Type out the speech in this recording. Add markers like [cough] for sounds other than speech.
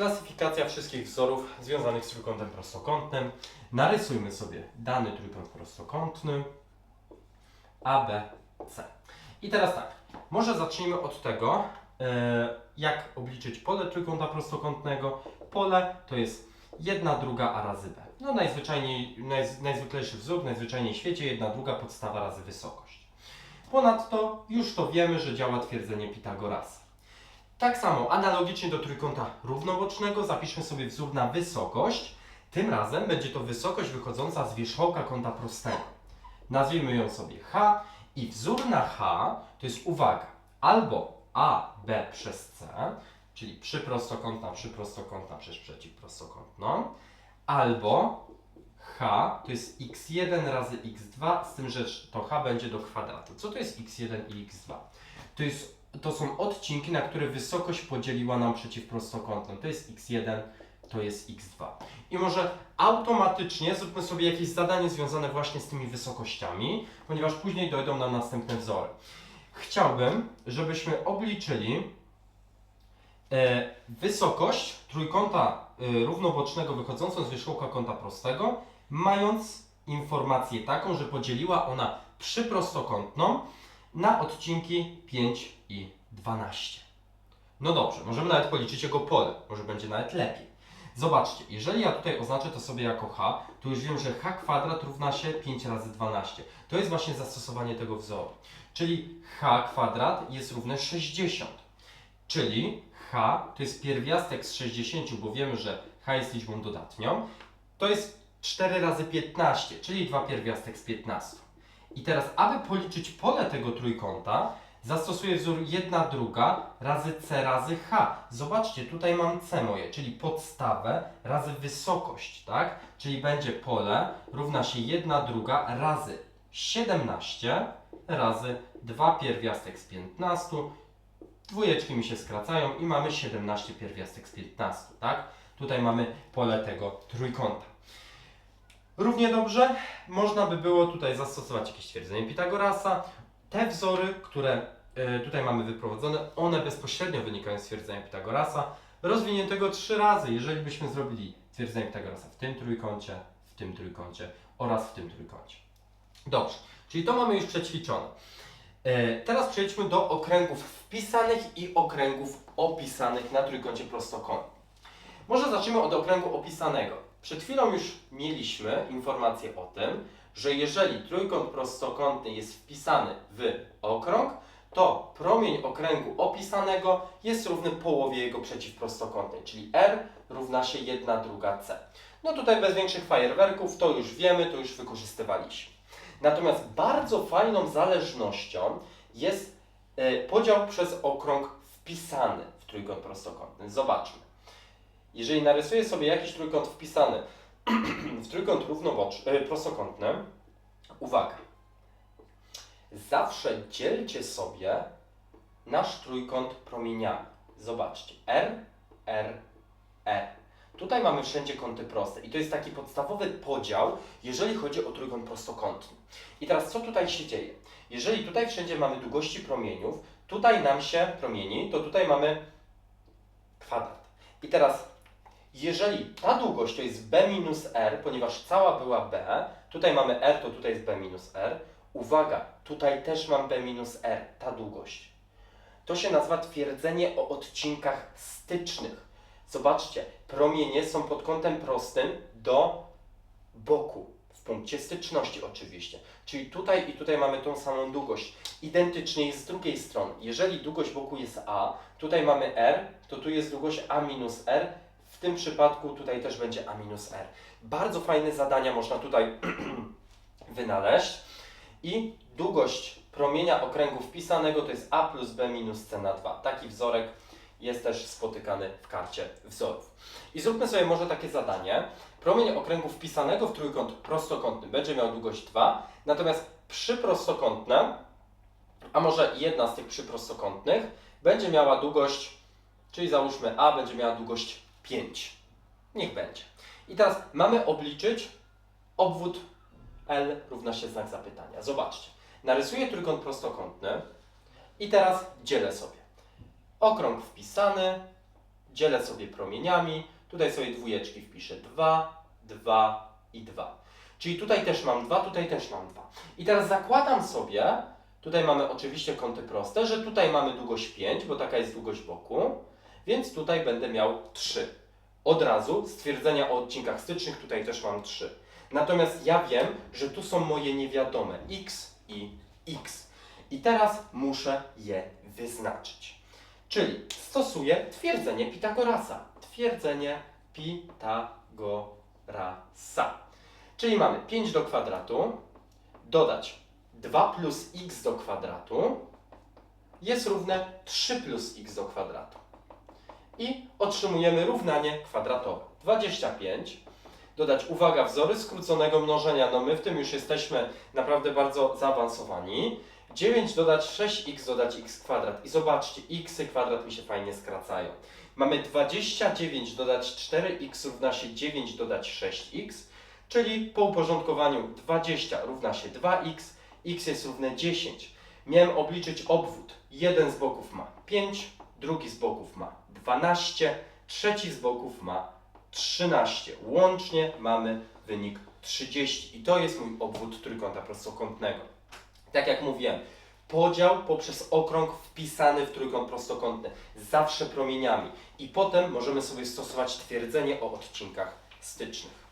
Klasyfikacja wszystkich wzorów związanych z trójkątem prostokątnym. Narysujmy sobie dany trójkąt prostokątny ABC. I teraz tak, może zacznijmy od tego, e, jak obliczyć pole trójkąta prostokątnego. Pole to jest 1 druga a razy b. No najzwyczajniej, naj, najzwyklejszy wzór, najzwyczajniej w świecie 1 druga podstawa razy wysokość. Ponadto już to wiemy, że działa twierdzenie Pitagorasa. Tak samo, analogicznie do trójkąta równobocznego, zapiszmy sobie wzór na wysokość. Tym razem będzie to wysokość wychodząca z wierzchołka kąta prostego. Nazwijmy ją sobie h i wzór na h to jest, uwaga, albo a, b przez c, czyli przyprostokątna, przyprostokątna przez przeciwprostokątną, albo h to jest x1 razy x2, z tym, że to h będzie do kwadratu. Co to jest x1 i x2? To, jest, to są odcinki, na które wysokość podzieliła nam przeciwprostokątną. To jest x1, to jest x2. I może automatycznie zróbmy sobie jakieś zadanie związane właśnie z tymi wysokościami, ponieważ później dojdą nam następne wzory. Chciałbym, żebyśmy obliczyli e, wysokość trójkąta e, równobocznego wychodzącą z wierzchołka kąta prostego, mając informację taką, że podzieliła ona przyprostokątną na odcinki 5 i 12. No dobrze, możemy nawet policzyć jego pole, może będzie nawet lepiej. Zobaczcie, jeżeli ja tutaj oznaczę to sobie jako h, to już wiem, że h kwadrat równa się 5 razy 12. To jest właśnie zastosowanie tego wzoru. Czyli h kwadrat jest równe 60. Czyli h to jest pierwiastek z 60, bo wiemy, że h jest liczbą dodatnią. To jest 4 razy 15, czyli 2 pierwiastek z 15. I teraz, aby policzyć pole tego trójkąta, zastosuję wzór 1 druga razy c razy h. Zobaczcie, tutaj mam c moje, czyli podstawę razy wysokość, tak? Czyli będzie pole równa się 1 druga razy 17 razy 2 pierwiastek z 15. Dwójeczki mi się skracają i mamy 17 pierwiastek z 15, tak? Tutaj mamy pole tego trójkąta. Równie dobrze można by było tutaj zastosować jakieś twierdzenie Pitagorasa. Te wzory, które e, tutaj mamy wyprowadzone, one bezpośrednio wynikają z twierdzenia Pitagorasa, rozwiniętego trzy razy, jeżeli byśmy zrobili twierdzenie Pitagorasa w tym trójkącie, w tym trójkącie oraz w tym trójkącie. Dobrze, czyli to mamy już przećwiczone. E, Teraz przejdźmy do okręgów wpisanych i okręgów opisanych na trójkącie prostokątnym. Może zacznijmy od okręgu opisanego. Przed chwilą już mieliśmy informację o tym, że jeżeli trójkąt prostokątny jest wpisany w okrąg, to promień okręgu opisanego jest równy połowie jego przeciwprostokątnej, czyli R równa się 1 druga C. No tutaj bez większych fajerwerków, to już wiemy, to już wykorzystywaliśmy. Natomiast bardzo fajną zależnością jest e, podział przez okrąg wpisany w trójkąt prostokątny. Zobaczmy. Jeżeli narysuję sobie jakiś trójkąt wpisany [clears throat] w trójkąt równoboczny, e, prostokątny, uwaga. Zawsze dzielcie sobie nasz trójkąt promieniami. Zobaczcie. R, R, R. Tutaj mamy wszędzie kąty proste i to jest taki podstawowy podział, jeżeli chodzi o trójkąt prostokątny. I teraz co tutaj się dzieje? Jeżeli tutaj wszędzie mamy długości promieniów, tutaj nam się promieni, to tutaj mamy kwadrat. I teraz, jeżeli ta długość to jest b minus r, ponieważ cała była b, tutaj mamy r, to tutaj jest b minus r. Uwaga, tutaj też mam b minus r, ta długość. To się nazywa twierdzenie o odcinkach stycznych. Zobaczcie, promienie są pod kątem prostym do boku, w punkcie styczności oczywiście. Czyli tutaj i tutaj mamy tą samą długość. Identycznie jest z drugiej strony. Jeżeli długość boku jest a, tutaj mamy r, to tu jest długość a minus r. W tym przypadku tutaj też będzie a minus r. Bardzo fajne zadania można tutaj [clears throat] wynaleźć. I długość promienia okręgu wpisanego to jest a plus b minus c na 2. Taki wzorek jest też spotykany w karcie wzorów. I zróbmy sobie może takie zadanie. Promień okręgu wpisanego w trójkąt prostokątny będzie miał długość 2, natomiast przyprostokątne, a może jedna z tych przyprostokątnych, będzie miała długość, czyli załóżmy A będzie miała długość 5. Niech będzie. I teraz mamy obliczyć obwód L równa się znak zapytania. Zobaczcie. Narysuję trójkąt prostokątny i teraz dzielę sobie. Okrąg wpisany dzielę sobie promieniami, tutaj sobie dwójeczki wpiszę 2, 2 i 2. Czyli tutaj też mam 2, tutaj też mam 2. I teraz zakładam sobie, tutaj mamy oczywiście kąty proste, że tutaj mamy długość 5, bo taka jest długość boku, więc tutaj będę miał 3. Od razu stwierdzenia o odcinkach stycznych tutaj też mam 3. Natomiast ja wiem, że tu są moje niewiadome x i x. I teraz muszę je wyznaczyć. Czyli stosuję twierdzenie Pitagorasa. Twierdzenie Pitagorasa. Czyli mamy 5 do kwadratu, dodać 2 plus x do kwadratu jest równe 3 plus x do kwadratu. I otrzymujemy równanie kwadratowe. 25 dodać, uwaga, wzory skróconego mnożenia, no my w tym już jesteśmy naprawdę bardzo zaawansowani. 9 dodać 6x dodać x kwadrat. I zobaczcie, x kwadrat mi się fajnie skracają. Mamy 29 dodać 4x równa się 9 dodać 6x, czyli po uporządkowaniu 20 równa się 2x, x jest równe 10. Miałem obliczyć obwód. Jeden z boków ma 5, drugi z boków ma 12, trzeci z boków ma 13. Łącznie mamy wynik 30 i to jest mój obwód trójkąta prostokątnego. Tak jak mówiłem, podział poprzez okrąg wpisany w trójkąt prostokątny, zawsze promieniami. I potem możemy sobie stosować twierdzenie o odcinkach stycznych.